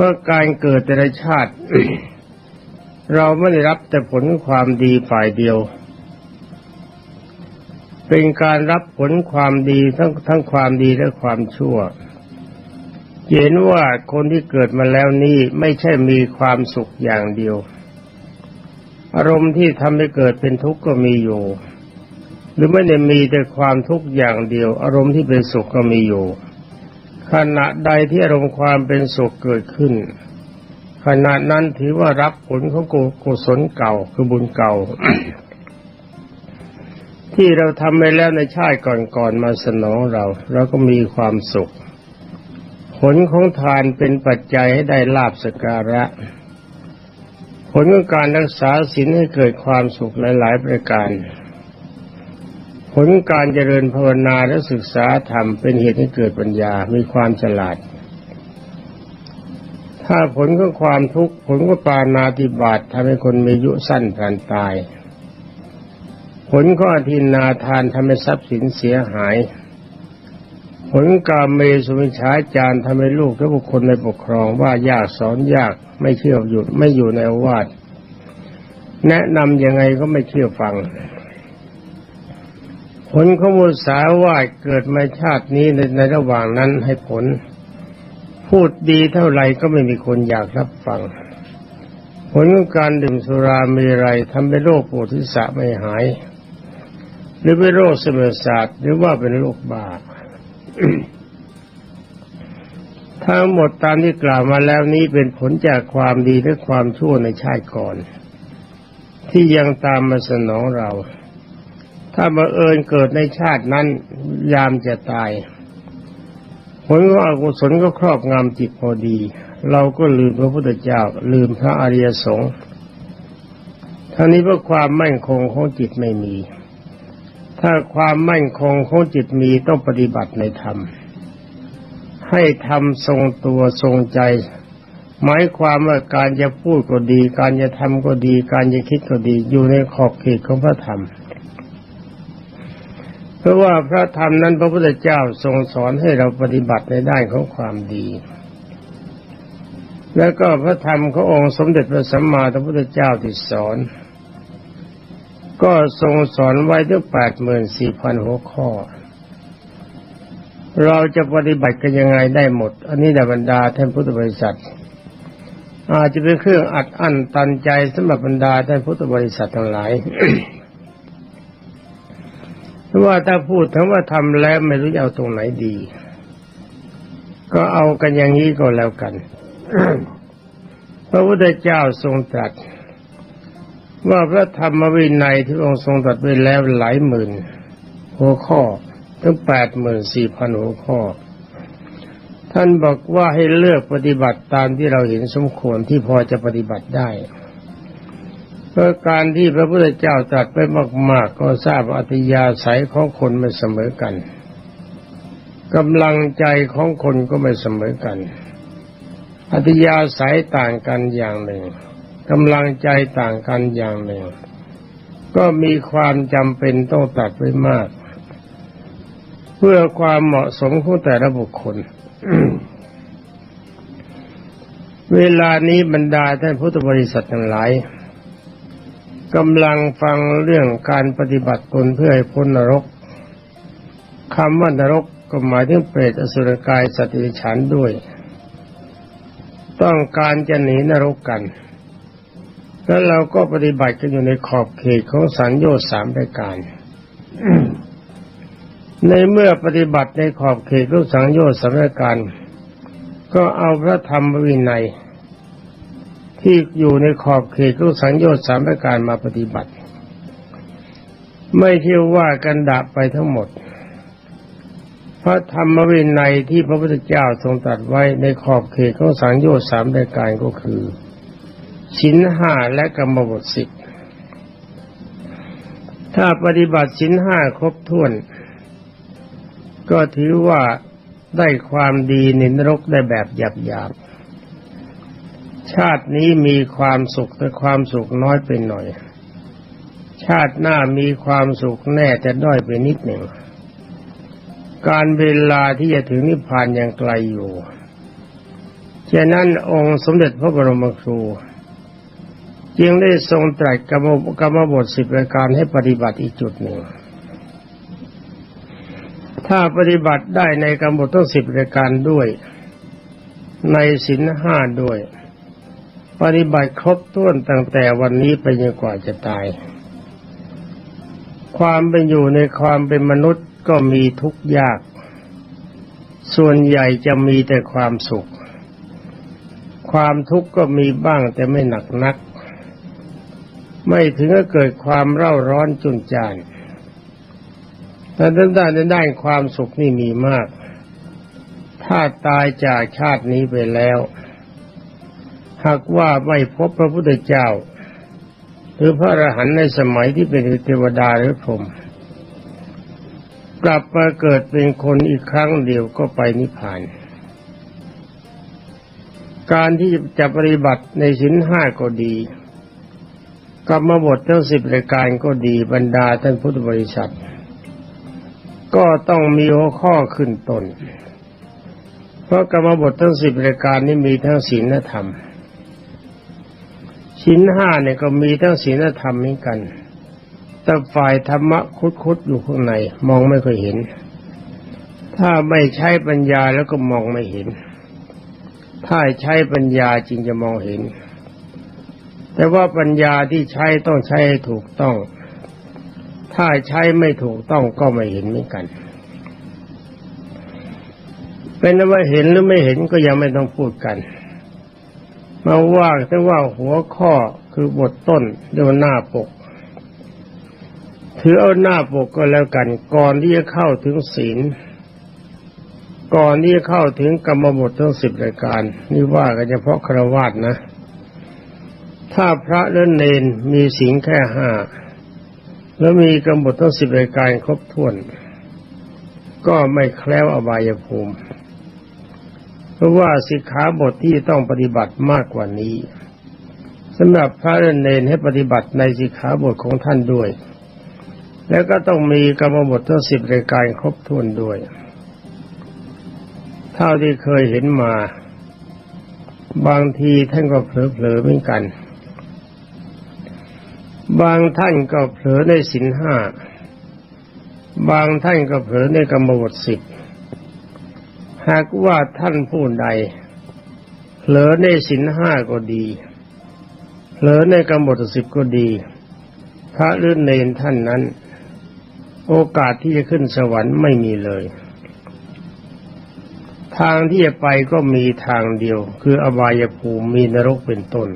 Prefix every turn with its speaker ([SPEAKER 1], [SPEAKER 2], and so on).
[SPEAKER 1] ราะการเกิดแต่ละชาติ เราไม่ได้รับแต่ผลความดีฝ่ายเดียว เป็นการรับผลความดีทั้งทั้งความดีและความชั่วเห็นว่าคนที่เกิดมาแล้วนี้ไม่ใช่มีความสุขอย่างเดียว อารมณ์ที่ทำให้เกิดเป็นทุกข์ก็มีอยู่ หรือไม่ได้มีแต่ความทุกข์อย่างเดียว อารมณ์ที่เป็นสุขก็มีอยู่ ขณะใดที่อารมณ์ความเป็นสุขเกิดขึ้น ขณะนั้นถือว่ารับผลของกุศลเก่าคือบุญเก่า ที่เราทำไปแล้วในชาติก่อนๆมาสนองเรา เราก็มีความสุข ผลของทานเป็นปัจจัยให้ได้ลาบสการะ ผลของการรักษาศีลให้เกิดความสุขหลายๆประการ ผลการเจริญภาวนาและศึกษาธรรมเป็นเหตุให้เกิดปัญญา มีความฉลาด ถ้าผลของความทุกข์ผลของปานาติบาตทำให้คนมีอายุสั้นผ่านตาย ผลของอธินาทานทำให้ทรัพย์สินเสียหาย ผลกามเมสุวิชาจารทำให้ลูกและบุคคลในปกครองว่ายากสอนยากไม่เชื่อหยุดไม่อยู่ในอวาสแนะนำยังไงก็ไม่เชื่อฟัง ผลของมุสาวาทเกิดมาชาตินี้ในในระหว่างนั้นให้ผล พูดดีเท่าไหร่ก็ไม่มีคนอยากรับฟัง ผลของการดื่มสุรามีไรทำให้โรคปวดทิศะไม่หาย หรือเป็นโรคเสมอศาสตร์หรือว่าเป็นโรคบาทั้งหมดตามที่กล่าวมาแล้วนี้เป็นผลจากความดีและความชั่วในชาติก่อน ที่ยังตามมาสนองเรา ถ้าบังเอิญเกิดในชาตินั้น ยามจะตาย ผลของอกุศลก็ครอบงำจิตพอดี เราก็ลืมพระพุทธเจ้า ลืมพระอริยสงฆ์ทั้งนี้เพราะความมั่นคงของจิตไม่มี ถ้าความมั่นคงของจิตมีต้องปฏิบัติในธรรม ให้ทำทรงตัวทรงใจหมายความว่าการจะพูดก็ดี การจะทำก็ดี การจะคิดก็ดี อยู่ในขอบเขตของพระธรรม เพราะว่าพระธรรมนั้นพระพุทธเจ้าทรงสอนให้เราปฏิบัติในด้านของความดี แล้วก็พระธรรมขององค์สมเด็จพระสัมมาสัมพุทธเจ้าที่สอน ก็ทรงสอนไว้ถึงแปดหมื่นสี่พันหัวข้อ เราจะปฏิบัติกันยังไงได้หมด อันนี้ในบรรดาท่านพุทธบริษัท อาจจะเป็นเครื่องอัดอั้นตันใจสำหรับบรรดาท่านพุทธบริษัททั้งหลาย ว่าถ้าพูดถึงว่าทำแล้วไม่รู้จะเอาตรงไหนดี ก็เอากันอย่างนี้ก็แล้วกันพระพุทธเจ้าทรงตรัสว่าพระธรรมวินัยที่องค์ทรงตรัสไว้แล้วหลายหมื่น หัวข้อถึงแปดหมื่นสี่พันหัวข้อ ท่านบอกว่าให้เลือกปฏิบัติตามที่เราเห็นสมควรที่พอจะปฏิบัติได้ เพราะการที่พระพุทธเจ้าตรัสไปมาก ๆ ก็ทราบอัตยาศัยของคนไม่เสมอกันกำลังใจของคนก็ไม่เสมอกัน อัตยาศัยต่างกันอย่างหนึ่งกำลังใจต่างกันอย่างหนึ่ง ก็มีความจำเป็นต้องตัดไว้มาก เพื่อความเหมาะสมของแต่ละบุคคล เวลานี้บรรดาท่านพุทธบริษัททั้งหลาย กำลังฟังเรื่องการปฏิบัติตนเพื่อให้พ้นนรกคำว่านรกก็หมายถึงเปรตอสุรกายสติฉันด้วย ต้องการจะหนีนรกกัน แล้วเราก็ปฏิบัติกันอยู่ในขอบเขตของสัญญาสามรายการ ในเมื่อปฏิบัติในขอบเขตรูปสังโยชน์สามรายการ ก็เอาพระธรรมวินัย ที่อยู่ในขอบเขตรูปสังโยชน์สามปรายการมาปฏิบัติ ไม่เที่ยวว่ากันดับไปทั้งหมด พระธรรมวินัยที่พระพุทธเจ้าทรงตรัสไว้ในขอบเขตของสังโยชน์สามปรายการก็คือสินห้าและกรรมบทสิบถ้าปฏิบัติสินห้าครบถ้วน ก็ถือว่าได้ความดีในนรกได้แบบหยาบๆ ชาตินี้มีความสุขแต่ความสุขน้อยไปหน่อย ชาติหน้ามีความสุขแน่แต่ด้อยไปนิดหนึ่ง การเวลาที่จะถึงนิพพานยังไกลอยู่ฉะนั้นองค์สมเด็จพระบรมครูจึงได้ทรงตรัสกรรมกรรมบทสิบรายการให้ปฏิบัติอีกจุดหนึ่ง ถ้าปฏิบัติได้ในกรรมบททั้งสิบรายการด้วย ในศีลห้าด้วย ปฏิบัติครบถ้วนตั้งแต่วันนี้ไปจนกว่าจะตาย ความเป็นอยู่ในความเป็นมนุษย์ก็มีทุกข์ยาก ส่วนใหญ่จะมีแต่ความสุข ความทุกข์ก็มีบ้างแต่ไม่หนักนัก ไม่ถึงกับเกิดความเร่าร้อนจุนจานแต่ด้านด้านด้านความสุขนี่มีมาก ถ้าตายจากชาตินี้ไปแล้ว หากว่าไม่พบพระพุทธเจ้า หรือพระอรหันต์ในสมัยที่เป็นเทวดาหรือพรหมกลับมาเกิดเป็นคนอีกครั้งเดียวก็ไปนิพพาน การที่จะปฏิบัติในสินห้าก็ดีกรรมบททั้งสิบรายการก็ดีบรรดาท่านพุทธบริษัท ก็ต้องมีหัวข้อขึ้นตน เพราะกรรมบททั้งสิบรายการนี้มีทั้งศีลธรรม ศีลห้าเนี่ยก็มีทั้งศีลธรรมเหมือนกัน แต่ฝ่ายธรรมะคุดๆอยู่ข้างใน มองไม่ค่อยเห็น ถ้าไม่ใช้ปัญญาแล้วก็มองไม่เห็น ถ้าใช้ปัญญาจริงจะมองเห็น แต่ว่าปัญญาที่ใช้ต้องใช้ให้ถูกต้อง ถ้าใช้ไม่ถูกต้องก็ไม่เห็นเหมือนกัน เป็นว่าเห็นหรือไม่เห็นก็ยังไม่ต้องพูดกัน มาว่าแต่ว่าหัวข้อคือบทต้นเรียกว่าหน้าปก ถือเอาหน้าปกก็แล้วกัน ก่อนที่จะเข้าถึงศีล ก่อนที่จะเข้าถึงกรรมบททั้งสิบรายการ นี่ว่ากันเฉพาะครวาสนะ ถ้าพระเล่นเนนมีศีลแค่ห้าแล้วมีกรรมบททั้งสิบรายการครบถ้วน ก็ไม่แคล้วอบายภูมิ เพราะว่าสิกขาบทที่ต้องปฏิบัติมากกว่านี้สำหรับพระเนนให้ปฏิบัติในสิกขาบทของท่านด้วย แล้วก็ต้องมีกรรมบททั้งสิบรายการครบถ้วนด้วย เท่าที่เคยเห็นมา บางทีท่านก็เผลอๆเหมือนกัน บางท่านก็เผลอในสินห้า บางท่านก็เผลอในกรรมบทสิบ หากว่าท่านผู้ใดเผลอในสินห้าก็ดีเผลอในกรรมบทสิบก็ดี พระหรือเนนท่านนั้น โอกาสที่จะขึ้นสวรรค์ไม่มีเลย ทางที่จะไปก็มีทางเดียว คืออบายภูมิมีนรกเป็นต้น